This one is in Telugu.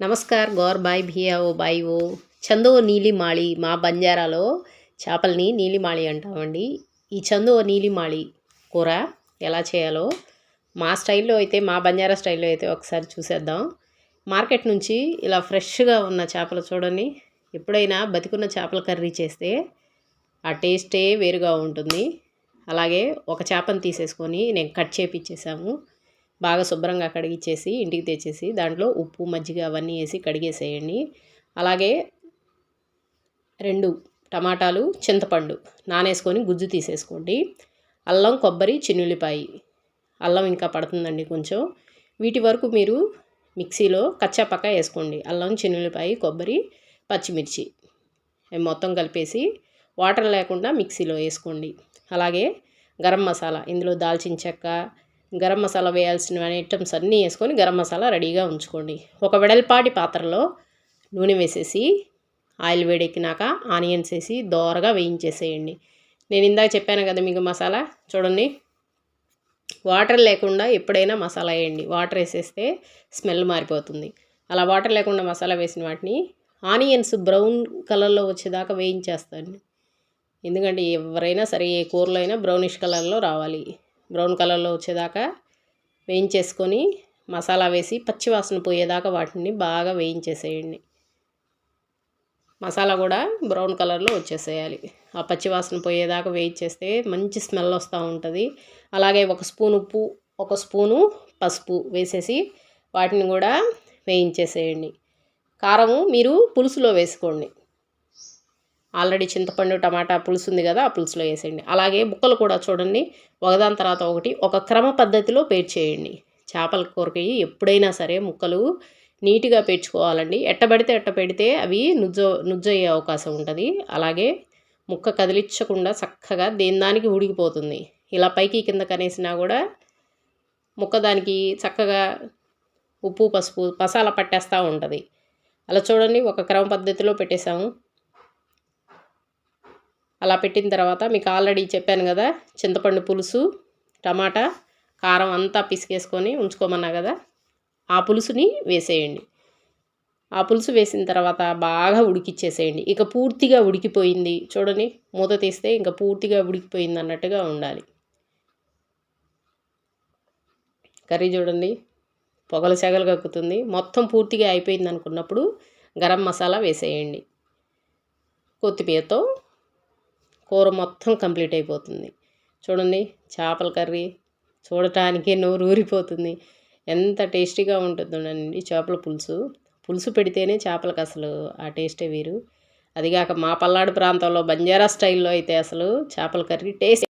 నమస్కార్ గోర్ బాయ్ భియా ఓ బాయ్ ఓ. చందో నీలిమాళి మా బంజారాలో చేపల్ని నీలిమాళి అంటామండి. ఈ చందో నీలిమాళి కూర ఎలా చేయాలో మా స్టైల్లో అయితే మా బంజారా స్టైల్లో అయితే ఒకసారి చూసేద్దాం. మార్కెట్ నుంచి ఇలా ఫ్రెష్గా ఉన్న చేపలు చూడండి. ఎప్పుడైనా బతికున్న చేపల కర్రీ చేస్తే ఆ టేస్టే వేరుగా ఉంటుంది. అలాగే ఒక చేపను తీసేసుకొని నేను కట్ చేపిచ్చేసాము. బాగా శుభ్రంగా కడిగిచ్చేసి ఇంటికి తెచ్చేసి దాంట్లో ఉప్పు మజ్జిగ అవన్నీ వేసి కడిగేసేయండి. అలాగే రెండు టమాటాలు చింతపండు నానేసుకొని గుజ్జు తీసేసుకోండి. అల్లం కొబ్బరి చిన్నుల్లిపాయి. అల్లం ఇంకా పడుతుందండి కొంచెం. వీటి వరకు మీరు మిక్సీలో కచ్చాపక్క వేసుకోండి. అల్లం చిన్నుల్లిపాయి కొబ్బరి పచ్చిమిర్చి. మొత్తం కలిపేసి వాటర్ లేకుండా మిక్సీలో వేసుకోండి. అలాగే గరం మసాలా ఇందులో దాల్చిన చెక్క గరం మసాలా వేయాల్సిన ఐటమ్స్ అన్నీ వేసుకొని గరం మసాలా రెడీగా ఉంచుకోండి. ఒక వెడల్పాటి పాత్రలో నూనె వేసేసి ఆయిల్ వేడెక్కినాక ఆనియన్స్ వేసి దోరగా వేయించేసేయండి. నేను ఇందాక చెప్పాను కదా మీకు మసాలా చూడండి. వాటర్ లేకుండా ఎప్పుడైనా మసాలా వేయండి. వాటర్ వేసేస్తే స్మెల్ మారిపోతుంది. అలా వాటర్ లేకుండా మసాలా వేసిన వాటిని ఆనియన్స్ బ్రౌన్ కలర్లో వచ్చేదాకా వేయించేస్తాను. ఎందుకంటే ఎవరైనా సరే ఏ కూరలో అయినా బ్రౌనిష్ కలర్లో రావాలి. బ్రౌన్ కలర్లో వచ్చేదాకా వేయించేసుకొని మసాలా వేసి పచ్చివాసన పోయేదాకా వాటిని బాగా వేయించేసేయండి. మసాలా కూడా బ్రౌన్ కలర్లో వచ్చేసేయాలి. ఆ పచ్చివాసన పోయేదాకా వేయించేస్తే మంచి స్మెల్ వస్తూ ఉంటుంది. అలాగే ఒక స్పూన్ ఉప్పు ఒక స్పూను పసుపు వేసేసి వాటిని కూడా వేయించేసేయండి. కారము మీరు పులుసులో వేసుకోండి. ఆల్రెడీ చింతపండు టమాటా పులుసు ఉంది కదా ఆ పులుసులో వేసేయండి. అలాగే ముక్కలు కూడా చూడండి. ఒకదాని తర్వాత ఒకటి ఒక క్రమ పద్ధతిలో పేర్చేయండి చేపల కూరకి ఎప్పుడైనా సరే ముక్కలు నీట్గా పేర్చుకోవాలండి. ఎట్టబడితే ఎట్ట పెడితే అవి నుజ్జో నుజ్జయ్యే అవకాశం ఉంటుంది. అలాగే ముక్క కదిలించకుండా చక్కగా దేని దానికి ఉడికిపోతుంది. ఇలా పైకి కింద కనేసినా కూడా ముక్క దానికి చక్కగా ఉప్పు పసుపు మసాలా పట్టేస్తూ ఉంటుంది. అలా చూడండి ఒక క్రమ పద్ధతిలో పెట్టేసాము అలా పెట్టిన తర్వాత మీకు ఆల్రెడీ చెప్పాను కదా చింతపండు పులుసు టమాటా కారం అంతా పిసికేసుకొని ఉంచుకోమన్నా కదా ఆ పులుసుని వేసేయండి. ఆ పులుసు వేసిన తర్వాత బాగా ఉడికిచ్చేసేయండి. ఇక పూర్తిగా ఉడికిపోయింది చూడండి మూత తీస్తే ఇంకా పూర్తిగా ఉడికిపోయింది అన్నట్టుగా ఉండాలి. కర్రీ చూడండి పొగలు సెగలు కక్కుతుంది. మొత్తం పూర్తిగా అయిపోయింది అనుకున్నప్పుడు గరం మసాలా వేసేయండి. కొత్తిమీరతో కూర మొత్తం కంప్లీట్ అయిపోతుంది. చూడండి చేపల కర్రీ చూడటానికే నోరు ఊరిపోతుంది ఎంత టేస్టీగా ఉంటుందోనండి చేపల పులుసు. పులుసు పెడితేనే చేపలకు అసలు ఆ టేస్టే వేరు. అదిగాక మా పల్నాడు ప్రాంతంలో బంజారా స్టైల్లో అయితే అసలు చేపల కర్రీ టేస్ట్